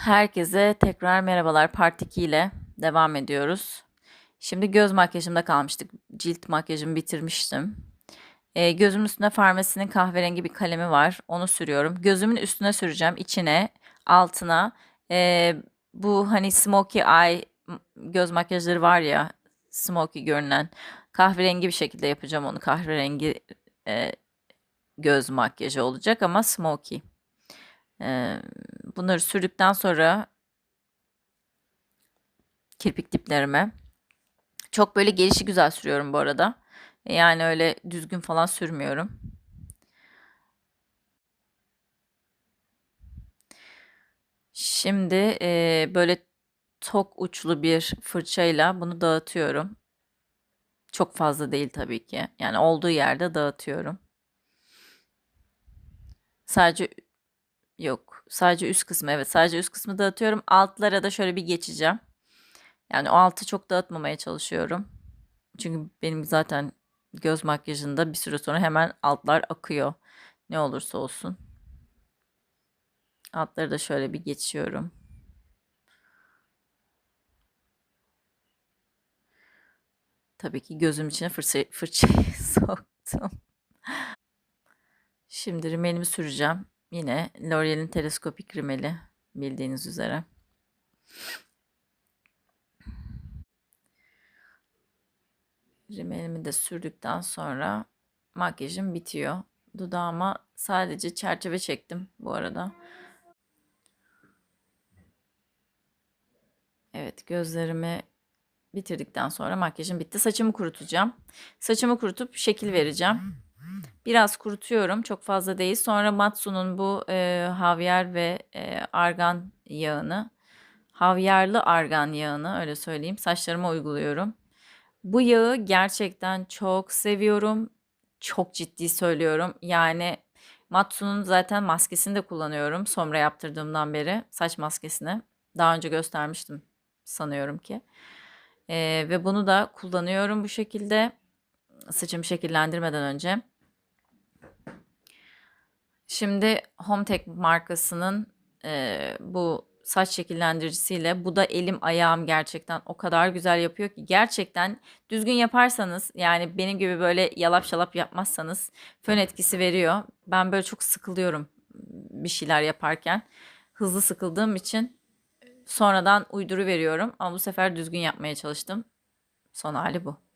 Herkese tekrar merhabalar. Part 2 ile devam ediyoruz. Şimdi göz makyajımda kalmıştık. Cilt makyajımı bitirmiştim. Ee, gözümün üstünde Farmasi'nin kahverengi bir kalemi var. Onu sürüyorum. Gözümün üstüne süreceğim. içine, altına. Ee, bu hani smoky eye göz makyajları var ya. Smoky görünen. Kahverengi bir şekilde yapacağım onu. Kahverengi e, göz makyajı olacak ama smoky. Ee, bunları sürdükten sonra kirpik diplerime çok böyle gelişi güzel sürüyorum bu arada. Yani öyle düzgün falan sürmüyorum. Şimdi e, böyle tok uçlu bir fırçayla bunu dağıtıyorum. Çok fazla değil tabii ki. Yani olduğu yerde dağıtıyorum. Sadece Yok. Sadece üst kısmı. Evet. Sadece üst kısmı dağıtıyorum. Altlara da şöyle bir geçeceğim. Yani o altı çok dağıtmamaya çalışıyorum. Çünkü benim zaten göz makyajında bir süre sonra hemen altlar akıyor. Ne olursa olsun. Altları da şöyle bir geçiyorum. Tabii ki gözüm içine fırça, fırçayı soktum. Şimdi rimelimi süreceğim. Yine L'Oreal'in teleskopik rimeli bildiğiniz üzere. Rimelimi de sürdükten sonra makyajım bitiyor. Dudağıma sadece çerçeve çektim bu arada. Evet gözlerimi bitirdikten sonra makyajım bitti. Saçımı kurutacağım. Saçımı kurutup şekil vereceğim. Biraz kurutuyorum. Çok fazla değil. Sonra Matsu'nun bu e, havyar ve e, argan yağını, havyarlı argan yağını öyle söyleyeyim saçlarıma uyguluyorum. Bu yağı gerçekten çok seviyorum. Çok ciddi söylüyorum. Yani Matsu'nun zaten maskesini de kullanıyorum. Somra yaptırdığımdan beri saç maskesini. Daha önce göstermiştim sanıyorum ki. Ee, ve bunu da kullanıyorum bu şekilde. Saçımı şekillendirmeden önce. Şimdi Hometech markasının e, bu saç şekillendiricisiyle bu da elim ayağım gerçekten o kadar güzel yapıyor ki gerçekten düzgün yaparsanız yani benim gibi böyle yalap şalap yapmazsanız fön etkisi veriyor. Ben böyle çok sıkılıyorum bir şeyler yaparken. Hızlı sıkıldığım için sonradan uyduru veriyorum ama bu sefer düzgün yapmaya çalıştım. Son hali bu.